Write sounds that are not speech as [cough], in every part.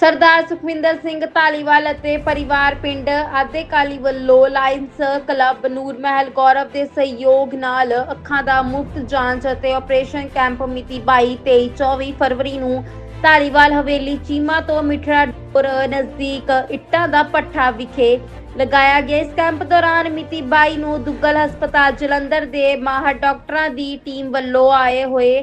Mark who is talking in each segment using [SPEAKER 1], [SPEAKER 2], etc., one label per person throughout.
[SPEAKER 1] ਸਰਦਾਰ ਸੁਖਵਿੰਦਰ ਸਿੰਘ ਧਾਲੀਵਾਲ ਅਤੇ ਪਰਿਵਾਰ ਪਿੰਡ ਆਦੇ ਕਾਲੀ ਵੱਲੋਂ ਲਾਇਨਸ ਕਲੱਬ ਨੂਰ ਮਹਿਲ ਗੌਰਵ ਦੇ ਸਹਿਯੋਗ ਨਾਲ ਅੱਖਾਂ ਦਾ ਮੁਫਤ ਜਾਂਚ ਅਤੇ ਆਪਰੇਸ਼ਨ ਕੈਂਪ ਮਿਤੀ 22 23 24 ਫਰਵਰੀ ਨੂੰ ਧਾਲੀਵਾਲ ਹਵੇਲੀ ਚੀਮਾ ਤੋਂ ਮਿਠੜਾ ਡੋਰ ਨਜ਼ਦੀਕ ਇੱਟਾਂ ਦਾ ਪੱਠਾ ਵਿਖੇ ਲਗਾਇਆ ਗਿਆ। ਇਸ ਕੈਂਪ ਦੌਰਾਨ ਮਿਤੀ 22 ਨੂੰ ਦੁੱਗਲ ਹਸਪਤਾਲ ਜਲੰਧਰ ਦੇ ਮਾਹਰ ਡਾਕਟਰਾਂ ਦੀ ਟੀਮ ਵੱਲੋਂ ਆਏ ਹੋਏ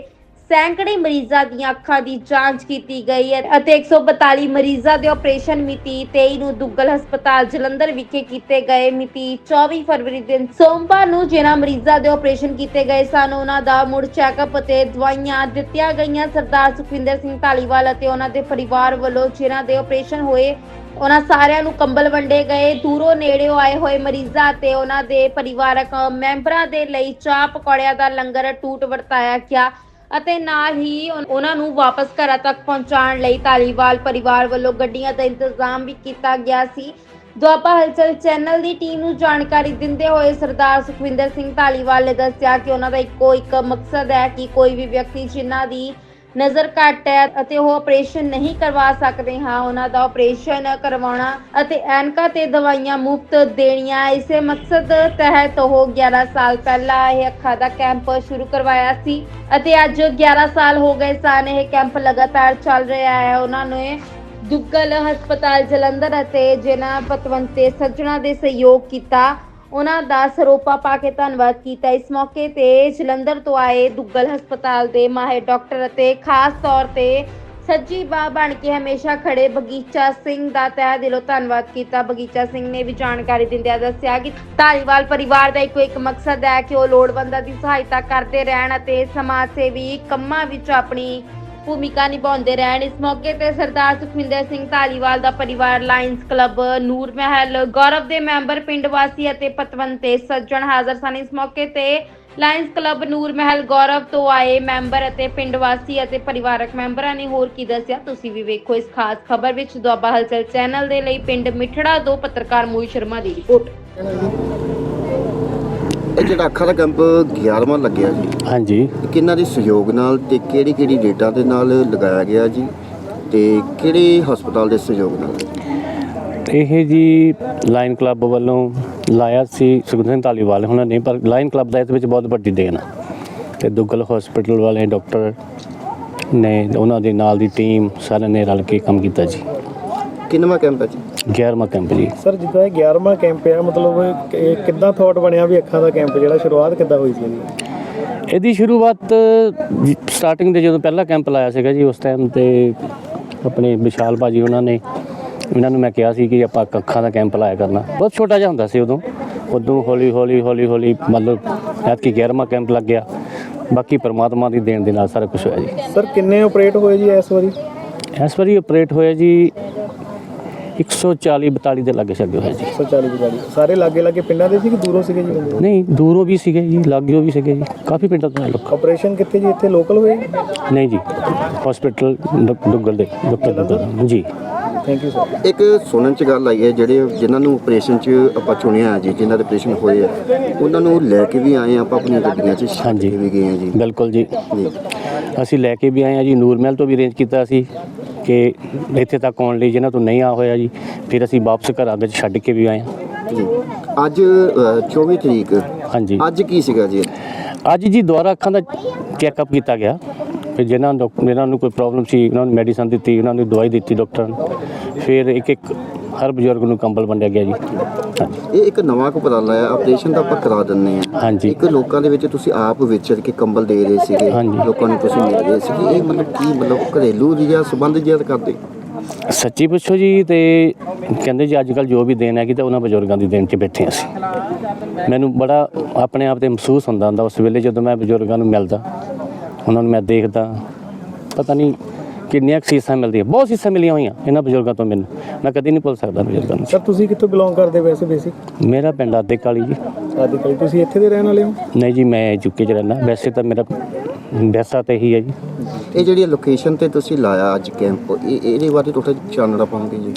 [SPEAKER 1] ਸੈਂਕੜੇ ਮਰੀਜ਼ਾਂ ਦੀਆਂ ਅੱਖਾਂ ਦੀ ਜਾਂਚ ਕੀਤੀ ਗਈ ਹੈ ਅਤੇ 142 ਮਰੀਜ਼ਾਂ ਦੇ ਆਪਰੇਸ਼ਨ ਮਿਤੀ 23 ਨੂੰ ਦੁੱਗਲ ਹਸਪਤਾਲ ਜਲੰਧਰ ਵਿਖੇ ਕੀਤੇ ਗਏ। ਮਿਤੀ 24 ਫਰਵਰੀ ਦਿਨ ਸੋਮਵਾਰ ਨੂੰ ਜਿਨ੍ਹਾਂ ਮਰੀਜ਼ਾਂ ਦੇ ਆਪਰੇਸ਼ਨ ਕੀਤੇ ਗਏ ਸਨ, ਉਹਨਾਂ ਦਾ ਮੁੜ ਚੈੱਕਅਪ ਅਤੇ ਦਵਾਈਆਂ ਦਿੱਤੀਆਂ ਗਈਆਂ। ਸਰਦਾਰ ਸੁਖਵਿੰਦਰ ਸਿੰਘ ਢਾਲੀਵਾਲ ਅਤੇ ਉਹਨਾਂ ਦੇ ਪਰਿਵਾਰ ਵੱਲੋਂ ਜਿਨ੍ਹਾਂ ਦੇ ਆਪਰੇਸ਼ਨ ਹੋਏ, ਉਹਨਾਂ ਸਾਰਿਆਂ ਨੂੰ ਕੰਬਲ ਵੰਡੇ ਗਏ। ਦੂਰੋਂ ਨੇੜਿਓਂ ਆਏ ਹੋਏ ਮਰੀਜ਼ਾਂ ਤੇ ਉਹਨਾਂ ਦੇ ਪਰਿਵਾਰਕ ਮੈਂਬਰਾਂ ਦੇ ਲਈ ਚਾਹ ਪਕੌੜਿਆਂ ਦਾ ਲੰਗਰ, ਟੂਟ ਵਰਤਾਇਆ ਗਿਆ। ਅਤੇ ਨਾਲ ਹੀ ਉਹਨਾਂ ਨੂੰ ਵਾਪਸ ਘਰਾਂ ਤੱਕ ਪਹੁੰਚਾਉਣ ਲਈ ਧਾਲੀਵਾਲ ਪਰਿਵਾਰ ਵੱਲੋਂ ਗੱਡੀਆਂ ਦਾ ਇੰਤਜ਼ਾਮ ਵੀ ਕੀਤਾ ਗਿਆ ਸੀ। ਦੁਆਬਾ ਹਲਚਲ ਚੈਨਲ ਦੀ ਟੀਮ ਨੂੰ ਜਾਣਕਾਰੀ ਦਿੰਦੇ ਹੋਏ ਸਰਦਾਰ ਸੁਖਵਿੰਦਰ ਸਿੰਘ ਧਾਲੀਵਾਲ ਨੇ ਦੱਸਿਆ ਕਿ ਉਹਨਾਂ ਦਾ ਇੱਕੋ ਇੱਕ ਮਕਸਦ ਹੈ ਕਿ ਕੋਈ ਵੀ ਵਿਅਕਤੀ ਜਿਨ੍ਹਾਂ ਦੀ ਨਜ਼ਰ ਘੱਟ ਹੈ ਅਤੇ ਉਹ ਆਪਰੇਸ਼ਨ ਨਹੀਂ ਕਰਵਾ ਸਕਦੇ। ਹਾਂ, ਉਹਨਾਂ ਦਾ ਆਪਰੇਸ਼ਨ ਕਰਵਾਉਣਾ ਅਤੇ ਐਨਕਾਂ ਤੇ ਦਵਾਈਆਂ ਮੁਫਤ ਦੇਣੀਆਂ। ਇਸੇ ਮਕਸਦ ਤਹਿਤ ਉਹ 11 ਸਾਲ ਪਹਿਲਾਂ ਇਹ ਅੱਖਾਂ ਦਾ ਕੈਂਪ ਸ਼ੁਰੂ ਕਰਵਾਇਆ ਸੀ ਅਤੇ ਅੱਜ 11 ਸਾਲ ਹੋ ਗਏ ਸਨ ਇਹ ਕੈਂਪ ਲਗਾਤਾਰ ਚੱਲ ਰਿਹਾ ਹੈ। ਉਹਨਾਂ ਨੇ ਦੁੱਗਲ ਹਸਪਤਾਲ ਜਲੰਧਰ ਅਤੇ ਜਿਨ੍ਹਾਂ ਪਤਵੰਤੇ ਸੱਜਣਾ ਦੇ ਸਹਿਯੋਗ ਕੀਤਾ। ਉਹਨਾਂ ਦਾ ਸਰੋਪਾ ਪਾ ਕੇ ਧੰਨਵਾਦ ਕੀਤਾ। ਇਸ ਮੌਕੇ ਤੇ ਜਲੰਧਰ ਤੋਂ ਆਏ ਦੁੱਗਲ ਹਸਪਤਾਲ ਦੇ ਮਾਹਿਰ ਡਾਕਟਰ ਅਤੇ ਖਾਸ ਤੌਰ ਤੇ ਸੱਜੀ ਬਾਹ ਬਣ ਕੇ ਹਮੇਸ਼ਾ ਖੜੇ ਬਗੀਚਾ ਸਿੰਘ ਦਾ ਤਹਿ ਦਿਲੋਂ ਧੰਨਵਾਦ ਕੀਤਾ। ਬਗੀਚਾ ਸਿੰਘ ਨੇ ਵੀ ਜਾਣਕਾਰੀ ਦਿੰਦਿਆਂ ਦੱਸਿਆ ਕਿ ਧਾਲੀਵਾਲ ਪਰਿਵਾਰ ਦਾ ਇੱਕੋ ਇੱਕ ਮਕਸਦ ਹੈ ਕਿ ਉਹ ਲੋੜਵੰਦਾਂ ਦੀ ਸਹਾਇਤਾ ਕਰਦੇ ਰਹਿਣ ਅਤੇ ਸਮਾਜ ਸੇਵੀ ਕੰਮਾਂ ਵਿੱਚ ਆਪਣੀ ਭੂਮਿਕਾ ਨਿਭਾਉਂਦੇ ਰਹਿਣ। ਇਸ ਮੌਕੇ ਤੇ ਸਰਦਾਰ ਸੁਖਵਿੰਦਰ ਸਿੰਘ ਧਾਲੀਵਾਲ ਦਾ ਪਰਿਵਾਰ ਲਾਇਨਸ ਕਲੱਬ, ਨੂਰ ਮਹਿਲ, ਗੌਰਵ ਦੇ ਮੈਂਬਰ, ਪਿੰਡ ਵਾਸੀ ਅਤੇ ਪਤਵੰਤੇ ਸੱਜਣ ਹਾਜ਼ਰ ਸਨ। ਇਸ ਮੌਕੇ ਤੇ ਲਾਇਨਸ ਕਲੱਬ, ਨੂਰ ਮਹਿਲ, ਗੌਰਵ ਤੋਂ ਆਏ ਮੈਂਬਰ ਅਤੇ ਪਿੰਡ ਵਾਸੀ ਅਤੇ ਪਰਿਵਾਰਕ ਮੈਂਬਰਾਂ ਨੇ ਹੋਰ ਕੀ ਦੱਸਿਆ, ਤੁਸੀਂ ਵੀ ਵੇਖੋ ਇਸ ਖਾਸ ਖਬਰ ਵਿੱਚ। ਦੁਆਬਾ ਹਲਚਲ ਚੈਨਲ ਦੇ ਲਈ ਪਿੰਡ ਮਿਠੜਾ ਤੋਂ ਪੱਤਰਕਾਰ ਮੋਹਿਤ ਸ਼ਰਮਾ ਦੀ ਰਿਪੋਰਟ।
[SPEAKER 2] ਇਹ ਜਿਹੜਾ ਅੱਖਾਂ ਦਾ ਕੈਂਪ 11ਵਾਂ ਲੱਗਿਆ ਜੀ।
[SPEAKER 3] ਹਾਂਜੀ।
[SPEAKER 2] ਕਿਹਨਾਂ ਦੇ ਸਹਿਯੋਗ ਨਾਲ ਤੇ ਕਿਹੜੀ ਕਿਹੜੀ ਡੇਟਾ ਦੇ ਨਾਲ ਲਗਾਇਆ ਗਿਆ ਜੀ? ਤੇ ਕਿਹੜੇ ਹਸਪਤਾਲ ਦੇ ਸਹਿਯੋਗ ਨਾਲ?
[SPEAKER 3] ਇਹ ਜੀ ਲਾਇਨ ਕਲੱਬ ਵੱਲੋਂ ਲਾਇਆ ਸੀ ਸੁਖਦੇਵ ਸਿੰਘ ਧਾਲੀਵਾਲ ਉਹਨਾਂ ਨੇ ਪਰ ਲਾਇਨ ਕਲੱਬ ਦਾ ਇਸ ਵਿੱਚ ਬਹੁਤ ਵੱਡੀ ਦੇਣ ਆ। ਤੇ ਦੁੱਗਲ ਹਸਪੀਟਲ ਵਾਲੇ ਡਾਕਟਰ ਨੇ ਉਹਨਾਂ ਦੇ ਨਾਲ ਦੀ ਟੀਮ ਸਾਰਿਆਂ ਨੇ ਰਲ ਕੇ ਕੰਮ ਕੀਤਾ ਜੀ।
[SPEAKER 2] ਕਿੰਨਵਾਂ ਕੈਂਪ ਹੈ ਜੀ?
[SPEAKER 3] 11ਵਾਂ ਕੈਂਪ ਜੀ।
[SPEAKER 4] ਸਰ ਜਿੱਦਾਂ ਇਹ 11ਵਾਂ ਕੈਂਪ ਆ ਮਤਲਬ ਇਹ ਕਿੱਦਾਂ ਥਾਟ ਬਣਿਆ ਵੀ ਅੱਖਾਂ ਦਾ ਕੈਂਪ ਜਿਹੜਾ ਸ਼ੁਰੂਆਤ ਕਿੱਦਾਂ ਹੋਈ ਸੀ ਇਹਦੀ
[SPEAKER 3] ਇਹਦੀ ਸ਼ੁਰੂਆਤ ਸਟਾਰਟਿੰਗ ਦੇ ਜਦੋਂ ਪਹਿਲਾ ਕੈਂਪ ਲਾਇਆ ਸੀਗਾ ਜੀ ਉਸ ਟਾਈਮ ਤੇ ਆਪਣੇ ਵਿਸ਼ਾਲ ਭਾਜੀ ਉਹਨਾਂ ਨੇ ਇਹਨਾਂ ਨੂੰ ਮੈਂ ਕਿਹਾ ਸੀ ਕਿ ਆਪਾਂ ਅੱਖਾਂ ਦਾ ਕੈਂਪ ਲਾਇਆ ਕਰਨਾ। ਬਹੁਤ ਛੋਟਾ ਜਿਹਾ ਹੁੰਦਾ ਸੀ ਉਦੋਂ। ਉਦੋਂ ਹੌਲੀ ਹੌਲੀ ਹੌਲੀ ਹੌਲੀ ਮਤਲਬ ਐਤਕੀ 11ਵਾਂ ਕੈਂਪ ਲੱਗ ਗਿਆ। ਬਾਕੀ ਪਰਮਾਤਮਾ ਦੀ ਦੇਣ ਦੇ ਨਾਲ ਸਾਰਾ ਕੁਝ ਹੋਇਆ ਜੀ।
[SPEAKER 4] ਸਰ ਕਿੰਨੇ ਆਪਰੇਟ ਹੋਏ ਜੀ ਇਸ ਵਾਰੀ?
[SPEAKER 3] ਇਸ ਵਾਰੀ ਆਪਰੇਟ ਹੋਇਆ ਜੀ 140 42 ਦੇ ਲਾਗੇ ਛੱਗੇ ਹੋਇਆ ਜੀ
[SPEAKER 4] 140 ਵਿਚਾਰੀ ਸਾਰੇ ਲਾਗੇ ਲਾਗੇ ਪਿੰਡਾਂ ਦੇ ਸੀ ਕਿ ਦੂਰੋਂ ਸੀਗੇ ਜੀ ਬੰਦੇ?
[SPEAKER 3] ਨਹੀਂ ਦੂਰੋਂ ਵੀ ਸੀਗੇ ਜੀ ਲਾਗਿਓ ਵੀ ਸੀਗੇ ਜੀ। ਕਾਫੀ ਪਿੰਡਾਂ ਤੋਂ ਆਏ ਲੋਕ।
[SPEAKER 4] ਆਪਰੇਸ਼ਨ ਕਿੱਥੇ ਜੀ? ਇੱਥੇ ਲੋਕਲ ਹੋਏ?
[SPEAKER 3] ਨਹੀਂ ਜੀ ਹਸਪੀਟਲ ਦੁੱਗਲ ਦੇ ਡਾਕਟਰ ਦੁੱਗਲ ਜੀ।
[SPEAKER 4] ਥੈਂਕ ਯੂ ਸਰ
[SPEAKER 2] ਇੱਕ ਸੁਣਨ ਚ ਗੱਲ ਆਈ ਹੈ ਜਿਹੜੇ ਜਿਨ੍ਹਾਂ ਨੂੰ ਆਪਰੇਸ਼ਨ ਚ ਆਪਾਂ ਚੁਣਿਆ ਹੈ ਜੀ ਜਿਨ੍ਹਾਂ ਦੇ ਆਪਰੇਸ਼ਨ ਹੋਏ ਆ ਉਹਨਾਂ ਨੂੰ ਲੈ ਕੇ ਵੀ ਆਏ ਆ ਆਪਾਂ ਆਪਣੀਆਂ ਗੱਡੀਆਂ ਚ
[SPEAKER 3] ਹਾਂਜੀ।
[SPEAKER 2] ਵੀ ਗਏ ਆ ਜੀ।
[SPEAKER 3] ਬਿਲਕੁਲ ਜੀ।
[SPEAKER 2] ਜੀ।
[SPEAKER 3] ਅਸੀਂ ਲੈ ਕੇ ਵੀ ਆਏ ਆ ਜੀ ਨੂਰਮਹਿਲ ਤੋਂ ਵੀ ਅਰੇਂਜ ਕੀਤਾ ਸੀ ਕਿ ਇੱਥੇ ਤੱਕ ਆਉਣ ਲਈ ਜਿਹਨਾਂ ਤੋਂ ਨਹੀਂ ਆ ਹੋਇਆ ਜੀ ਫਿਰ ਅਸੀਂ ਵਾਪਸ ਘਰਾਂ ਵਿੱਚ ਛੱਡ ਕੇ ਵੀ ਆਏ
[SPEAKER 2] ਜੀ। ਅੱਜ ਅ, 24 ਤਰੀਕ।
[SPEAKER 3] ਹਾਂਜੀ।
[SPEAKER 2] ਅੱਜ ਕੀ ਸੀਗਾ ਜੀ?
[SPEAKER 3] ਅੱਜ ਜੀ ਦੁਬਾਰਾ ਅੱਖਾਂ ਦਾ ਚੈੱਕਅਪ ਕੀਤਾ ਗਿਆ। ਫਿਰ ਜਿਨ੍ਹਾਂ ਨੂੰ ਡਾਕ- ਜਿਨ੍ਹਾਂ ਨੂੰ ਕੋਈ ਪ੍ਰੋਬਲਮ ਸੀ ਉਹਨਾਂ ਨੂੰ ਮੈਡੀਸਨ ਦਿੱਤੀ ਉਹਨਾਂ ਨੂੰ ਦਵਾਈ ਦਿੱਤੀ ਡਾਕਟਰ ਨੇ। ਫਿਰ ਇੱਕ ਇੱਕ ਹਰ ਬਜ਼ੁਰਗ ਨੂੰ ਕੰਬਲ ਵੰਡਿਆ ਗਿਆ ਜੀ। ਹਾਂਜੀ
[SPEAKER 2] ਇਹ ਇੱਕ ਨਵਾਂ ਉਪਰਾਲਾ ਹੈ ਆਪਰੇਸ਼ਨ ਦਾ ਆਪਾਂ ਕਰਾ ਦਿੰਨੇ ਆ
[SPEAKER 3] ਹਾਂਜੀ।
[SPEAKER 2] ਇੱਕ ਲੋਕਾਂ ਦੇ ਵਿੱਚ ਤੁਸੀਂ ਆਪ ਵਿਚਰ ਕੇ ਕੰਬਲ ਦੇ ਰਹੇ ਸੀਗੇ
[SPEAKER 3] ਹਾਂਜੀ।
[SPEAKER 2] ਲੋਕਾਂ ਨੂੰ ਤੁਸੀਂ ਮਿਲ ਰਹੇ ਸੀਗੇ। ਇਹ ਮਤਲਬ ਕੀ ਮਤਲਬ ਘਰੇਲੂ ਦੀ ਜਾਂ ਸੰਬੰਧ ਜ਼ਿਆਦਾ ਕਰਦੇ?
[SPEAKER 3] ਸੱਚੀ ਪੁੱਛੋ ਜੀ ਤੇ ਕਹਿੰਦੇ ਜੀ ਅੱਜ ਕੱਲ ਜੋ ਵੀ ਦੇਣ ਹੈਗੀ ਤਾਂ ਉਹਨਾਂ ਬਜ਼ੁਰਗਾਂ ਦੀ ਦੇਣ 'ਚ ਬੈਠੇ ਹਾਂ ਅਸੀਂ। ਮੈਨੂੰ ਬੜਾ ਆਪਣੇ ਆਪ ਤੇ ਮਹਿਸੂਸ ਹੁੰਦਾ ਹੁੰਦਾ ਉਸ ਵੇਲੇ ਜਦੋਂ ਮੈਂ ਬਜ਼ੁਰਗਾਂ ਨੂੰ ਮਿਲਦਾ ਉਹਨਾਂ ਨੂੰ ਮੈਂ ਦੇਖਦਾ ਪਤਾ ਨਹੀਂ ਕਿੰਨੀਆਂ ਕੁ ਸੀਸਾਂ ਮਿਲਦੀਆਂ? ਬਹੁਤ ਸੀਸਾਂ ਮਿਲੀਆਂ ਹੋਈਆਂ ਇਹਨਾਂ ਬਜ਼ੁਰਗਾਂ ਤੋਂ ਮੈਨੂੰ। ਮੈਂ ਕਦੀ ਨਹੀਂ ਭੁੱਲ ਸਕਦਾ ਬਜ਼ੁਰਗਾਂ ਨੂੰ।
[SPEAKER 4] ਸਰ ਤੁਸੀਂ ਕਿੱਥੋਂ ਬਿਲੋਂਗ ਕਰਦੇ ਵੈਸੇ ਬੇਸਿਕ
[SPEAKER 3] ਮੇਰਾ ਪਿੰਡ ਆਦੇ ਕਾਲੀ ਜੀ।
[SPEAKER 4] ਆਦੀ ਕਲੀ ਤੁਸੀਂ ਇੱਥੇ ਦੇ ਰਹਿਣ ਵਾਲੇ ਹੋ?
[SPEAKER 3] ਨਹੀਂ ਜੀ ਮੈਂ ਚੁੱਕੇ ਚ ਰਹਿਣਾ ਵੈਸੇ ਤਾਂ ਮੇਰਾ ਵੈਸਾ ਤੇ ਹੀ ਹੈ ਜੀ।
[SPEAKER 2] ਇਹ ਜਿਹੜੀ ਲੋਕੇਸ਼ਨ ਤੇ ਤੁਸੀਂ ਲਾਇਆ ਅੱਜ ਕੈਂਪ ਇਹ ਇਹਦੇ ਬਾਰੇ ਥੋੜਾ ਚਾਨਣਾ ਪਾਉਂਗੇ ਜੀ।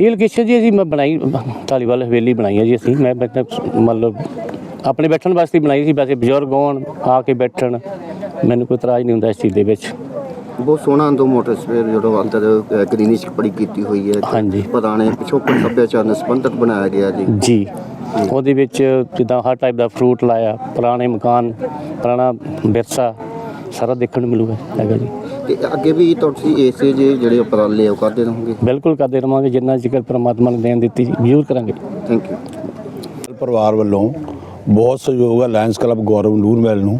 [SPEAKER 3] ਇਹ ਲੋਕੇਸ਼ਨ ਜੀ ਅਸੀਂ ਮੈਂ ਬਣਾਈ ਧਾਲੀਵਾਲ ਹਵੇਲੀ ਬਣਾਈ ਹੈ ਜੀ ਅਸੀਂ। ਮੈਂ ਬੈਠਾ ਮਤਲਬ ਆਪਣੇ ਬੈਠਣ ਵਾਸਤੇ ਬਣਾਈ ਸੀ। ਵੈਸੇ ਬਜ਼ੁਰਗ ਹੋਣ ਆ ਕੇ ਬੈਠਣ ਮੈਨੂੰ ਕੋਈ ਇਤਰਾਜ਼ ਨਹੀਂ ਹੁੰਦਾ ਇਸ ਚੀਜ਼ ਦੇ ਵਿੱਚ।
[SPEAKER 2] ਬਹੁਤ ਸੋਹਣਾ ਅੰਦੋ ਮੋਟਰ ਸਪੇਅਰ ਜਿਹੜਾ ਅੰਦਰ ਗ੍ਰੀਨਿਸ਼ ਬੜੀ ਕੀਤੀ ਹੋਈ ਹੈ।
[SPEAKER 3] ਹਾਂਜੀ।
[SPEAKER 2] ਪੁਰਾਣੇ ਪਿਛੋਕੜ ਸੱਭਿਆਚਾਰ ਨਾਲ ਸੰਬੰਧਿਤ ਬਣਾਇਆ ਗਿਆ ਜੀ।
[SPEAKER 3] ਜੀ। ਉਹਦੇ ਵਿੱਚ ਜਿੱਦਾਂ ਹਰ ਟਾਈਪ ਦਾ ਫਰੂਟ ਲਾਇਆ ਪੁਰਾਣੇ ਮਕਾਨ ਪੁਰਾਣਾ ਵਿਰਸਾ ਸਾਰਾ ਦੇਖਣ ਨੂੰ ਮਿਲੂਗਾ ਹੈਗਾ ਜੀ।
[SPEAKER 2] ਤੇ ਅੱਗੇ ਵੀ ਤੁਸੀਂ ਇਸੇ ਜੇ ਜਿਹੜੇ ਉਪਰਾਲੇ ਉਹ ਕਰਦੇ ਰਹੋਗੇ?
[SPEAKER 3] ਬਿਲਕੁਲ ਕਰਦੇ ਰਵਾਂਗੇ ਜਿੰਨਾ ਜ਼ਿਕਰ ਪ੍ਰਮਾਤਮਾ ਨੇ ਦੇਣ ਦਿੱਤੀ ਜ਼ਰੂਰ ਕਰਾਂਗੇ।
[SPEAKER 2] ਥੈਂਕ ਯੂ
[SPEAKER 5] ਪਰਿਵਾਰ ਵੱਲੋਂ ਬਹੁਤ ਸਹਿਯੋਗ ਹੈ ਲਾਇਨਸ ਕਲੱਬ ਗੌਰਵ ਨੂਰ ਮਹਿਲ ਨੂੰ।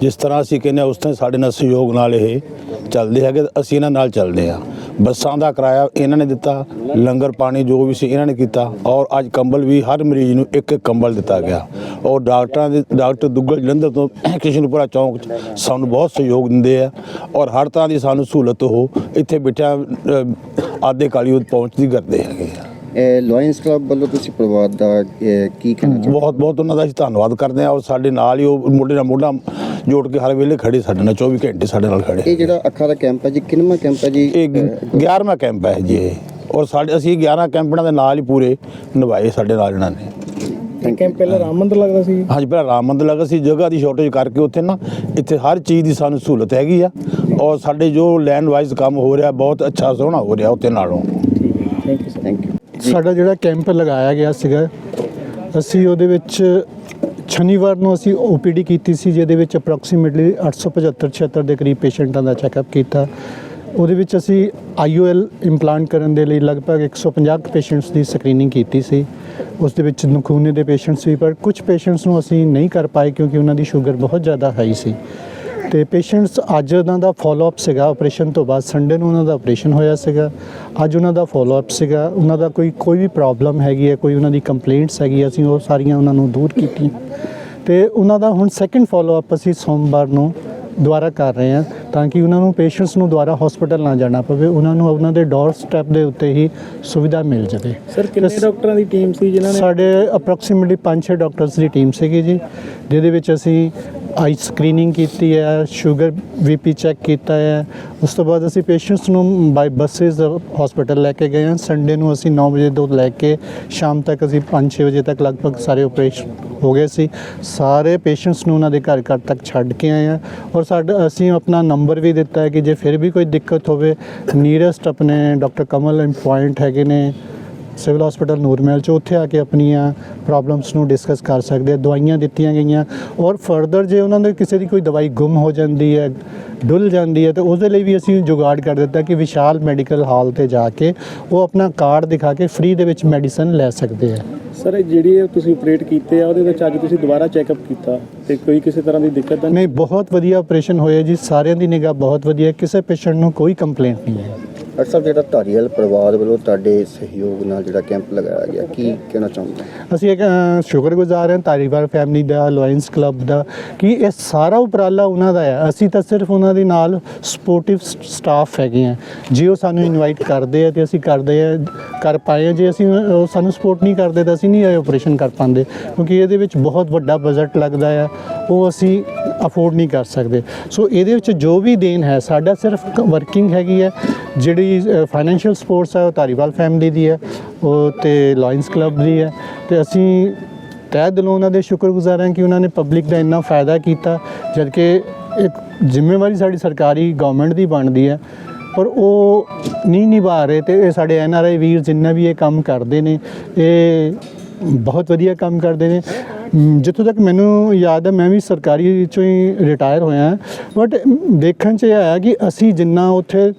[SPEAKER 5] ਜਿਸ ਤਰ੍ਹਾਂ ਅਸੀਂ ਕਹਿੰਦੇ ਹਾਂ ਉਸ ਤਰ੍ਹਾਂ ਸਾਡੇ ਨਾਲ ਸਹਿਯੋਗ ਨਾਲ ਇਹ ਚੱਲਦੇ ਹੈਗੇ ਅਸੀਂ ਇਹਨਾਂ ਨਾਲ ਚੱਲਦੇ ਹਾਂ। ਬੱਸਾਂ ਦਾ ਕਿਰਾਇਆ ਇਹਨਾਂ ਨੇ ਦਿੱਤਾ ਲੰਗਰ ਪਾਣੀ ਜੋ ਵੀ ਸੀ ਇਹਨਾਂ ਨੇ ਕੀਤਾ ਔਰ ਅੱਜ ਕੰਬਲ ਵੀ ਹਰ ਮਰੀਜ਼ ਨੂੰ ਇੱਕ ਇੱਕ ਕੰਬਲ ਦਿੱਤਾ ਗਿਆ। ਔਰ ਡਾਕਟਰਾਂ ਦੇ ਡਾਕਟਰ ਦੁੱਗਲ ਜਲੰਧਰ ਤੋਂ [coughs] ਕਿਸ਼ਨਪੁਰਾ ਚੌਂਕ 'ਚ ਸਾਨੂੰ ਬਹੁਤ ਸਹਿਯੋਗ ਦਿੰਦੇ ਆ ਔਰ ਹਰ ਤਰ੍ਹਾਂ ਦੀ ਸਾਨੂੰ ਸਹੂਲਤ ਉਹ ਇੱਥੇ ਬਿਠਿਆ ਆਦੇ ਕਾਲੀ ਪਹੁੰਚਦੀ ਕਰਦੇ ਹੈਗੇ ਆ।
[SPEAKER 2] ਲਾਇਨਸ ਕਲੱਬ ਵੱਲੋਂ ਤੁਸੀਂ ਪਰਿਵਾਰ ਦਾ ਕੀ ਕਹਿਣਾ ਚਾਹੁੰਦੇ
[SPEAKER 5] ਬਹੁਤ ਬਹੁਤ ਉਹਨਾਂ ਦਾ ਅਸੀਂ ਧੰਨਵਾਦ ਕਰਦੇ ਹਾਂ ਔਰ ਸਾਡੇ ਨਾਲ ਹੀ ਉਹ ਮੋਢੇ ਨਾਲ ਮੋਢਾ ਜੋੜ ਕੇ ਹਰ ਵੇਲੇ ਖੜੇ ਸਾਡੇ ਨਾਲ 24 ਘੰਟੇ ਸਾਡੇ ਨਾਲ ਖੜੇ।
[SPEAKER 2] ਇਹ ਜਿਹੜਾ ਅੱਖਾਂ ਦਾ ਕੈਂਪ ਹੈ ਜੀ ਕਿੰਨਵਾਂ ਕੈਂਪ ਹੈ ਜੀ?
[SPEAKER 5] ਇਹ 11ਵਾਂ ਕੈਂਪ ਹੈ ਜੀ ਇਹ। ਔਰ ਸਾਡੇ ਅਸੀਂ 11 ਕੈਂਪਾਂ ਦੇ ਨਾਲ ਹੀ ਪੂਰੇ ਨਿਭਾਏ ਸਾਡੇ ਨਾਲ ਇਹਨਾਂ ਨੇ।
[SPEAKER 4] ਕੈਂਪ ਪਹਿਲਾਂ ਰਾਮ ਮੰਦਰ ਲੱਗਦਾ ਸੀ?
[SPEAKER 5] ਹਾਂਜੀ ਪਹਿਲਾਂ ਰਾਮ ਮੰਦਰ ਲੱਗਾ ਸੀ। ਜਗ੍ਹਾ ਦੀ ਸ਼ਾਰਟੇਜ ਕਰਕੇ ਉੱਥੇ ਨਾ ਇੱਥੇ ਹਰ ਚੀਜ਼ ਦੀ ਸਾਨੂੰ ਸਹੂਲਤ ਹੈਗੀ ਆ। ਔਰ ਸਾਡੇ ਜੋ ਲੈਂਡ ਵਾਈਜ਼ ਕੰਮ ਹੋ ਰਿਹਾ ਬਹੁਤ ਅੱਛਾ ਸੋਹਣਾ ਹੋ ਰਿਹਾ ਉੱਥੇ ਨਾਲੋਂ।
[SPEAKER 4] ਥੈਂਕ ਯੂ
[SPEAKER 2] ਥੈਂਕ ਯੂ
[SPEAKER 6] ਸਾਡਾ ਜਿਹੜਾ ਕੈਂਪ ਲਗਾਇਆ ਗਿਆ ਸੀਗਾ ਅਸੀਂ ਉਹਦੇ ਵਿੱਚ ਸ਼ਨੀਵਾਰ ਨੂੰ ਅਸੀਂ OPD ਕੀਤੀ ਸੀ, ਜਿਹਦੇ ਵਿੱਚ ਅਪਰੋਕਸੀਮੇਟਲੀ 875 76 ਦੇ ਕਰੀਬ ਪੇਸ਼ੈਂਟਾਂ ਦਾ ਚੈੱਕਅਪ ਕੀਤਾ। ਉਹਦੇ ਵਿੱਚ ਅਸੀਂ IOL ਇੰਪਲਾਂਟ ਕਰਨ ਦੇ ਲਈ ਲਗਭਗ 150 ਪੇਸ਼ੈਂਟਸ ਦੀ ਸਕਰੀਨਿੰਗ ਕੀਤੀ ਸੀ। ਉਸ ਦੇ ਵਿੱਚ ਨਖੂਨੇ ਦੇ ਪੇਸ਼ੈਂਟਸ ਵੀ, ਪਰ ਕੁਝ ਪੇਸ਼ੈਂਟਸ ਨੂੰ ਅਸੀਂ ਨਹੀਂ ਕਰ ਪਾਏ ਕਿਉਂਕਿ ਉਹਨਾਂ ਦੀ ਸ਼ੂਗਰ ਬਹੁਤ ਜ਼ਿਆਦਾ ਹਾਈ ਸੀ। ਤੇ ਪੇਸ਼ੈਂਟਸ ਅੱਜ ਉਹਨਾਂ ਦਾ ਫਾਲੋ ਅਪ ਸੀਗਾ ਆਪਰੇਸ਼ਨ ਤੋਂ ਬਾਅਦ ਸੰਡੇ ਨੂੰ ਉਹਨਾਂ ਦਾ ਆਪਰੇਸ਼ਨ ਹੋਇਆ ਸੀਗਾ। ਅੱਜ ਉਹਨਾਂ ਦਾ ਫਾਲੋ ਅਪ ਸੀਗਾ। ਉਹਨਾਂ ਦਾ ਕੋਈ ਕੋਈ ਵੀ ਪ੍ਰੋਬਲਮ ਹੈਗੀ ਹੈ ਕੋਈ ਉਹਨਾਂ ਦੀ ਕੰਪਲੇਂਟਸ ਹੈਗੀ ਅਸੀਂ ਉਹ ਸਾਰੀਆਂ ਉਹਨਾਂ ਨੂੰ ਦੂਰ ਕੀਤੀਆਂ। ਤੇ ਉਹਨਾਂ ਦਾ ਹੁਣ ਸੈਕੰਡ ਫਾਲੋ ਅਪ ਅਸੀਂ ਸੋਮਵਾਰ ਨੂੰ ਦੁਬਾਰਾ ਕਰ ਰਹੇ ਹਾਂ ਤਾਂ ਕਿ ਉਹਨਾਂ ਨੂੰ ਪੇਸ਼ੈਂਟਸ ਨੂੰ ਦੁਬਾਰਾ ਹਸਪੀਟਲ ਨਾ ਜਾਣਾ ਪਵੇ। ਉਹਨਾਂ ਨੂੰ ਉਹਨਾਂ ਦੇ ਡੋਰ ਸਟੈਪ ਦੇ ਉੱਤੇ ਹੀ ਸੁਵਿਧਾ ਮਿਲ ਜਾਵੇ।
[SPEAKER 4] ਸਰ ਕਿੰਨੇ ਡਾਕਟਰਾਂ ਦੀ ਟੀਮ ਸੀ ਜਿਨ੍ਹਾਂ ਨੇ
[SPEAKER 6] ਸਾਡੇ ਅਪਰੋਕਸੀਮੇਟਲੀ 5-6 ਡਾਕਟਰਸ ਦੀ ਟੀਮ ਸੀਗੀ ਜੀ ਜਿਹਦੇ ਵਿੱਚ ਅਸੀਂ ਆਈ ਸਕਰੀਨਿੰਗ ਕੀਤੀ ਹੈ ਸ਼ੂਗਰ ਵੀਪੀ ਚੈੱਕ ਕੀਤਾ ਹੈ। ਉਸ ਤੋਂ ਬਾਅਦ ਅਸੀਂ ਪੇਸ਼ੈਂਟਸ ਨੂੰ ਬਾਈ ਬੱਸਸ ਹਸਪੀਟਲ ਲੈ ਕੇ ਗਏ ਹਾਂ। ਸੰਡੇ ਨੂੰ ਅਸੀਂ 9 ਵਜੇ ਤੋਂ ਲੈ ਕੇ ਸ਼ਾਮ ਤੱਕ ਅਸੀਂ 5-6 ਵਜੇ ਤੱਕ ਲਗਭਗ ਸਾਰੇ ਆਪਰੇਸ਼ਨ ਹੋ ਗਏ ਸੀ। ਸਾਰੇ ਪੇਸ਼ੈਂਟਸ ਨੂੰ ਉਹਨਾਂ ਦੇ ਘਰ ਘਰ ਤੱਕ ਛੱਡ ਕੇ ਆਏ ਹਾਂ। ਔਰ ਸਾਡਾ, ਅਸੀਂ ਆਪਣਾ ਨੰਬਰ ਵੀ ਦਿੱਤਾ ਹੈ ਕਿ ਜੇ ਫਿਰ ਵੀ ਕੋਈ ਦਿੱਕਤ ਹੋਵੇ ਨੀਅਰੈਸਟ ਆਪਣੇ ਡਾਕਟਰ ਕਮਲ ਪੁਆਇੰਟ ਹੈਗੇ ਨੇ। ਸਿਵਲ ਹਸਪੀਟਲ ਨੂਰਮਹਿਲ ਚ, ਉੱਥੇ ਆ ਕੇ ਆਪਣੀਆਂ ਪ੍ਰੋਬਲਮਸ ਨੂੰ ਡਿਸਕਸ ਕਰ ਸਕਦੇ ਆ, ਦਵਾਈਆਂ ਦਿੱਤੀਆਂ ਗਈਆਂ। ਔਰ ਫਰਦਰ ਜੇ ਉਹਨਾਂ ਦੇ ਕਿਸੇ ਦੀ ਕੋਈ ਦਵਾਈ ਗੁੰਮ ਹੋ ਜਾਂਦੀ ਹੈ, ਡੁੱਲ ਜਾਂਦੀ ਹੈ, ਤਾਂ ਉਸ ਲਈ ਵੀ ਅਸੀਂ ਜੁਗਾੜ ਕਰ ਦਿੱਤਾ ਕਿ ਵਿਸ਼ਾਲ ਮੈਡੀਕਲ ਹਾਲ ਤੇ ਜਾ ਕੇ ਉਹ ਆਪਣਾ ਕਾਰਡ ਦਿਖਾ ਕੇ ਫ੍ਰੀ ਦੇ ਵਿੱਚ ਮੈਡੀਸਨ ਲੈ ਸਕਦੇ ਆ।
[SPEAKER 4] ਸਰ ਇਹ ਜਿਹੜੀ ਇਹ ਤੁਸੀਂ ਆਪਰੇਟ ਕੀਤੇ ਆ ਉਹਦੇ ਵਿੱਚ ਅੱਜ ਤੁਸੀਂ ਦੁਬਾਰਾ ਚੈੱਕਅਪ ਕੀਤਾ। ਤੇ ਕੋਈ ਕਿਸੇ ਤਰ੍ਹਾਂ ਦੀ ਦਿੱਕਤ ਤਾਂ ਨਹੀਂ?
[SPEAKER 6] ਨਹੀਂ ਬਹੁਤ ਵਧੀਆ ਆਪਰੇਸ਼ਨ ਹੋਇਆ ਜੀ। ਸਾਰਿਆਂ ਦੀ ਨਿਗਾਹ ਬਹੁਤ ਵਧੀਆ। ਕਿਸੇ ਪੇਸ਼ੈਂਟ ਨੂੰ ਕੋਈ ਕੰਪਲੇਂਟ ਨਹੀਂ ਹੈ।
[SPEAKER 2] ਡਾਕਟਰ ਸਾਹਿਬ ਜਿਹੜਾ ਧਾਰੀਵਾਲ ਪਰਿਵਾਰ ਵੱਲੋਂ ਤੁਹਾਡੇ ਸਹਿਯੋਗ ਨਾਲ ਜਿਹੜਾ ਕੈਂਪ ਲਗਾਇਆ ਗਿਆ ਕੀ ਕਹਿਣਾ ਚਾਹੁੰਦੇ
[SPEAKER 6] ਅਸੀਂ ਇੱਕ ਅ, ਸ਼ੁਕਰਗੁਜ਼ਾਰ ਹਾਂ ਤਾਰੀਵਾਲ ਫੈਮਿਲੀ ਦਾ ਲਾਇਨਸ ਕਲੱਬ ਦਾ ਕਿ ਇਹ ਸਾਰਾ ਉਪਰਾਲਾ ਉਹਨਾਂ ਦਾ ਹੈ। ਅਸੀਂ ਤਾਂ ਸਿਰਫ ਉਹਨਾਂ ਦੇ ਨਾਲ ਸਪੋਰਟਿਵ ਸਟਾਫ ਹੈਗੇ ਆ ਜੇ ਉਹ ਸਾਨੂੰ ਇਨਵਾਈਟ ਕਰਦੇ ਆ ਤੇ ਅਸੀਂ ਕਰਦੇ ਆ ਕਰ ਪਾਏ ਆ। ਜੇ ਅਸੀਂ ਉਹ ਸਾਨੂੰ ਸਪੋਰਟ ਨਹੀਂ ਕਰਦੇ ਤਾਂ ਅਸੀਂ ਨਹੀਂ ਇਹ ਆਪਰੇਸ਼ਨ ਕਰ ਪਾਉਂਦੇ, ਕਿਉਂਕਿ ਇਹਦੇ ਵਿੱਚ ਬਹੁਤ ਵੱਡਾ ਬਜਟ ਲੱਗਦਾ ਆ, ਉਹ ਅਸੀਂ ਅਫੋਰਡ ਨਹੀਂ ਕਰ ਸਕਦੇ। ਸੋ ਇਹਦੇ ਵਿੱਚ ਜੋ ਵੀ ਦੇਣ ਹੈ, ਸਾਡਾ ਸਿਰਫ ਵਰਕਿੰਗ ਹੈਗੀ ਹੈ, ਜਿਹੜੀ ਫਾਈਨੈਂਸ਼ੀਅਲ ਸਪੋਰਟਸ ਹੈ, ਉਹ ਧਾਰੀਵਾਲ ਫੈਮਿਲੀ ਦੀ ਹੈ, ਉਹ ਤੇ ਲਾਇਨਸ ਕਲੱਬ ਦੀ ਹੈ। ਤੇ ਅਸੀਂ ਤਹਿ ਦਿਲੋਂ ਉਹਨਾਂ ਦੇ ਸ਼ੁਕਰਗੁਜ਼ਾਰ ਹਾਂ ਕਿ ਉਹਨਾਂ ਨੇ ਪਬਲਿਕ ਦਾ ਇੰਨਾ ਫਾਇਦਾ ਕੀਤਾ, ਜਦਕਿ ਇੱਕ ਜ਼ਿੰਮੇਵਾਰੀ ਸਾਡੀ ਸਰਕਾਰੀ ਗਵਰਨਮੈਂਟ ਦੀ ਬਣਦੀ ਹੈ। ਪਰ ਉਹ ਨਹੀਂ ਨਿਭਾ ਰਹੇ ਤੇ ਇਹ ਸਾਡੇ ਐਨ ਆਰ ਆਈ ਵੀਰ ਜਿੰਨਾ ਵੀ ਇਹ ਕੰਮ ਕਰਦੇ ਨੇ, ਇਹ ਬਹੁਤ ਵਧੀਆ ਕੰਮ ਕਰਦੇ ਨੇ। ਜਿੱਥੋਂ ਤੱਕ ਮੈਨੂੰ ਯਾਦ ਹੈ ਮੈਂ ਵੀ ਸਰਕਾਰੀ ਚੋਂ ਹੀ ਰਿਟਾਇਰ ਹੋਇਆ। ਬਟ ਦੇਖਣ 'ਚ ਇਹ ਆਇਆ ਕਿ ਅਸੀਂ ਜਿੰਨਾ ਉੱਥੇ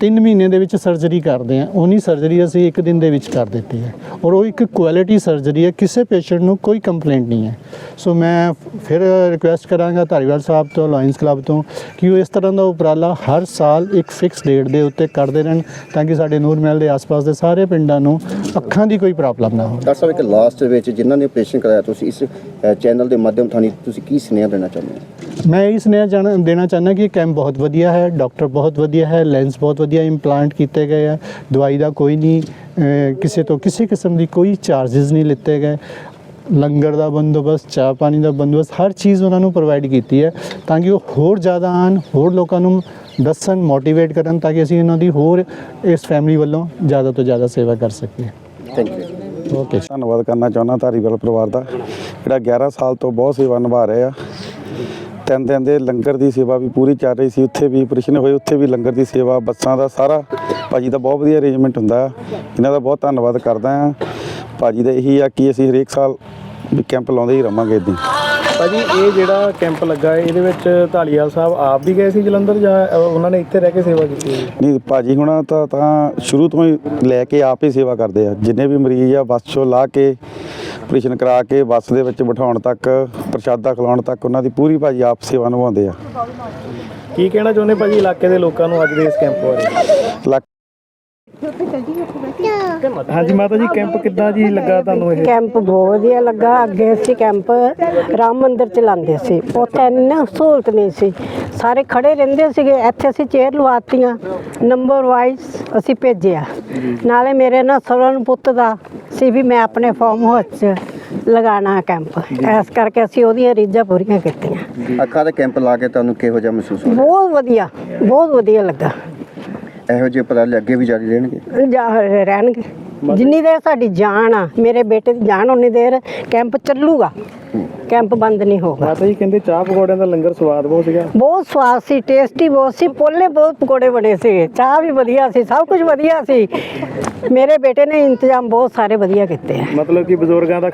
[SPEAKER 6] 3 ਮਹੀਨੇ ਦੇ ਵਿੱਚ ਸਰਜਰੀ ਕਰਦੇ ਆ ਉਹਨੀ ਸਰਜਰੀ ਅਸੀਂ ਇੱਕ ਦਿਨ ਦੇ ਵਿੱਚ ਕਰ ਦਿੱਤੀ ਹੈ। ਔਰ ਉਹ ਇੱਕ ਕੁਆਲਿਟੀ ਸਰਜਰੀ ਹੈ। ਕਿਸੇ ਪੇਸ਼ੈਂਟ ਨੂੰ ਕੋਈ ਕੰਪਲੇਂਟ ਨਹੀਂ ਹੈ। ਸੋ ਮੈਂ ਫਿਰ ਰਿਕੁਐਸਟ ਕਰਾਂਗਾ ਧਾਰੀਵਾਲ ਸਾਹਿਬ ਤੋਂ ਲਾਇਨਸ ਕਲੱਬ ਤੋਂ, ਕਿ ਉਹ ਇਸ ਤਰ੍ਹਾਂ ਦਾ ਉਪਰਾਲਾ ਹਰ ਸਾਲ ਇੱਕ ਫਿਕਸ ਡੇਟ ਦੇ ਉੱਤੇ ਕਰਦੇ ਰਹਿਣ, ਤਾਂ ਕਿ ਸਾਡੇ ਨੂਰ ਮਹਿਲ ਦੇ ਆਸ-ਪਾਸ ਦੇ ਸਾਰੇ ਪਿੰਡਾਂ ਨੂੰ ਅੱਖਾਂ ਦੀ ਕੋਈ ਪ੍ਰੋਬਲਮ ਨਾ ਹੋਵੇ।
[SPEAKER 2] ਡਾਕਟਰ ਸਾਹਿਬ, ਇੱਕ ਲਾਸਟ ਵਿੱਚ ਜਿਨ੍ਹਾਂ ਨੇ ਆਪਰੇਸ਼ਨ ਕਰਾਇਆ, ਤੁਸੀਂ ਇਸ ਚੈਨਲ ਦੇ ਮਾਧਿਅਮ ਥਾਣੀ ਤੁਸੀਂ ਕੀ ਸੁਨੇਹਾ ਦੇਣਾ ਚਾਹੁੰਦੇ ਹੋ?
[SPEAKER 6] ਮੈਂ ਇਹ ਸੁਨੇਹਾ ਜਾਣ ਦੇਣਾ ਚਾਹੁੰਦਾ ਕਿ ਕੈਂਪ ਬਹੁਤ ਵਧੀਆ ਹੈ ਡਾਕਟਰ ਬਹੁਤ ਵਧੀਆ ਹੈ ਲੈਂਸ ਬਹੁਤ ਵਧੀਆ ਇੰਪਲਾਂਟ ਕੀਤੇ ਗਏ ਆ ਦਵਾਈ ਦਾ ਕੋਈ ਨਹੀਂ ਕਿਸੇ ਤੋਂ ਕਿਸੇ ਕਿਸਮ ਦੀ ਕੋਈ ਚਾਰजेस ਨਹੀਂ ਲਿੱਤੇ ਗਏ। ਲੰਗਰ ਦਾ ਬੰਦੋਬਸਤ ਚਾਹ ਪਾਣੀ ਦਾ ਬੰਦੋਬਸਤ ਹਰ ਚੀਜ਼ ਉਹਨਾਂ ਨੂੰ ਪ੍ਰੋਵਾਈਡ ਕੀਤੀ ਹੈ ਤਾਂ ਕਿ ਉਹ ਹੋਰ ਜ਼ਿਆਦਾ ਆਉਣ ਹੋਰ ਲੋਕਾਂ ਨੂੰ ਦੱਸਣ ਮੋਟੀਵੇਟ ਕਰਨ ਤਾਂ ਕਿ ਅਸੀਂ ਇਹਨਾਂ ਦੀ ਹੋਰ ਇਸ ਫੈਮਿਲੀ ਵੱਲੋਂ ਜ਼ਿਆਦਾ ਤੋਂ ਜ਼ਿਆਦਾ ਸੇਵਾ ਕਰ ਸਕੀਏ।
[SPEAKER 2] ਥੈਂਕ ਯੂ
[SPEAKER 6] ਓਕੇ
[SPEAKER 5] ਧੰਨਵਾਦ ਕਰਨਾ ਚਾਹੁੰਦਾ ਧਾਰੀਵਾਲ ਪਰਿਵਾਰ ਦਾ ਜਿਹੜਾ 11 ਸਾਲ ਤੋਂ ਬਹੁਤ ਸੇਵਾ ਨਿਭਾ ਰਹੇ ਆ
[SPEAKER 7] ਤਿੰਨ ਦਿਨ ਦੇ ਲੰਗਰ ਦੀ ਸੇਵਾ ਵੀ ਪੂਰੀ ਚੱਲ ਰਹੀ ਸੀ ਉੱਥੇ ਵੀ ਆਪਰੇਸ਼ਨ ਹੋਏ ਉੱਥੇ ਵੀ ਲੰਗਰ ਦੀ ਸੇਵਾ ਬੱਸਾਂ ਦਾ ਸਾਰਾ ਭਾਜੀ ਦਾ ਬਹੁਤ ਵਧੀਆ ਅਰੇਂਜਮੈਂਟ ਹੁੰਦਾ। ਇਹਨਾਂ ਦਾ ਬਹੁਤ ਧੰਨਵਾਦ ਕਰਦਾ ਆ ਭਾਜੀ ਦਾ ਇਹੀ ਆ ਕਿ ਅਸੀਂ ਹਰੇਕ ਸਾਲ ਵੀ ਕੈਂਪ ਲਾਉਂਦੇ ਹੀ ਰਵਾਂਗੇ ਇੱਦਾਂ ਹੀ।
[SPEAKER 4] ਭਾਜੀ ਇਹ ਜਿਹੜਾ ਕੈਂਪ ਲੱਗਾ ਹੈ ਇਹਦੇ ਵਿੱਚ ਢਾਲੀਵਾਲ ਸਾਹਿਬ ਆਪ ਵੀ ਗਏ ਸੀ ਜਲੰਧਰ ਜਾਂ ਉਹਨਾਂ ਨੇ ਇੱਥੇ ਰਹਿ ਕੇ ਸੇਵਾ ਕੀਤੀ ਹੈ?
[SPEAKER 7] ਨਹੀਂ ਭਾਜੀ ਹੁਣਾਂ ਤਾਂ ਤਾਂ ਸ਼ੁਰੂ ਤੋਂ ਹੀ ਲੈ ਕੇ ਆਪ ਹੀ ਸੇਵਾ ਕਰਦੇ ਆ। ਜਿੰਨੇ ਵੀ ਮਰੀਜ਼ ਆ ਬੱਸ 'ਚੋਂ ਲਾ ਕੇ ਆਪਰੇਸ਼ਨ ਕਰਾ ਕੇ ਬੱਸ ਦੇ ਵਿੱਚ ਬਿਠਾਉਣ ਤੱਕ ਪ੍ਰਸ਼ਾਦਾ ਖਿਲਾਉਣ ਤੱਕ ਉਹਨਾਂ ਦੀ ਪੂਰੀ ਭਾਜੀ ਆਪ ਸੇਵਾ ਨਿਭਾਉਂਦੇ ਆ।
[SPEAKER 4] ਕੀ ਕਹਿਣਾ ਚਾਹੁੰਦੇ ਭਾਜੀ ਇਲਾਕੇ ਦੇ ਲੋਕਾਂ ਨੂੰ ਅੱਜ ਦੇ ਇਸ ਕੈਂਪ ਬਾਰੇ? ਹਾਂਜੀ ਮਾਤਾ ਜੀ ਕੈਂਪ ਕਿੱਦਾਂ ਜੀ ਲੱਗਾ ਤੁਹਾਨੂੰ ਇਹ?
[SPEAKER 6] ਕੈਂਪ ਬਹੁਤ ਵਧੀਆ ਲੱਗਾ। ਅੱਗੇ ਅਸੀਂ ਕੈਂਪ ਰਾਮ ਮੰਦਿਰ ਚ ਲਾਉਂਦੇ ਸੀ। ਉੱਥੇ ਇੰਨਾ ਸਹੂਲਤ ਨਹੀਂ ਸੀ। ਸਾਰੇ ਖੜੇ ਰਹਿੰਦੇ ਸੀਗੇ। ਇੱਥੇ ਅਸੀਂ ਚੇਅਰ ਲਵਾਤੀਆਂ। ਨੰਬਰ ਵਾਈਜ਼ ਅਸੀਂ ਭੇਜਿਆ। ਨਾਲੇ ਮੇਰੇ ਨਾਲ ਸਵਰਨ ਪੁੱਤ ਦਾ ਸੀ ਵੀ ਮੈਂ ਆਪਣੇ ਫਾਰਮ ਹਾਊਸ 'ਚ ਲਗਾਉਣਾ ਕੈਂਪ ਇਸ ਕਰਕੇ ਅਸੀਂ ਉਹਦੀਆਂ ਰੀਝਾਂ ਪੂਰੀਆਂ ਕੀਤੀਆਂ।
[SPEAKER 2] ਅੱਖਾਂ ਦਾ ਕੈਂਪ ਲਾ ਕੇ ਤੁਹਾਨੂੰ ਕਿਹੋ ਜਿਹਾ ਮਹਿਸੂਸ ਹੋਇਆ?
[SPEAKER 6] ਬਹੁਤ ਵਧੀਆ ਬਹੁਤ ਵਧੀਆ ਲੱਗਾ।
[SPEAKER 2] ਇਹੋ ਜਿਹੇ ਉਪਰਾਲੇ ਅੱਗੇ ਵੀ ਜਾਰੀ ਰਹਿਣਗੇ?
[SPEAKER 6] ਜਾ ਰਹਿਣਗੇ। ਜਿੰਨੀ ਦੇਰ ਸਾਡੀ ਜਾਨ ਆ ਮੇਰੇ ਬੇਟੇ ਦੀ ਜਾਨ ਉਨੀ ਦੇਰ ਕੈਂਪ ਚੱਲੂਗਾ। ਕੈਂਪ ਬੰਦ ਨਹੀਂ ਹੋਗਾ
[SPEAKER 4] ਮਾਤਾ ਜੀ ਕਹਿੰਦੇ ਚਾਹ ਪਕੌੜਿਆਂ ਦਾ ਲੰਗਰ ਸਵਾਦ ਬਹੁਤ ਸੀਗਾ।
[SPEAKER 6] ਬਹੁਤ ਸਵਾਦ ਸੀ ਟੇਸਟੀ ਬਹੁਤ ਸੀ ਪੋਲੇ ਬਹੁਤ ਪਕੌੜੇ ਬਣੇ ਸੀ। ਚਾਹ ਵੀ ਵਧੀਆ ਸੀ ਸਭ ਕੁਝ ਵਧੀਆ ਸੀ। ਮੇਰੇ ਬੇਟੇ ਨੇ ਇੰਤਜ਼ਾਮ ਬਹੁਤ ਸਾਰੇ ਵਧੀਆ ਕੀਤੇ ਆ।
[SPEAKER 4] ਮਤਲਬ ਕਿ ਬਜ਼ੁਰਗਾਂ ਦਾ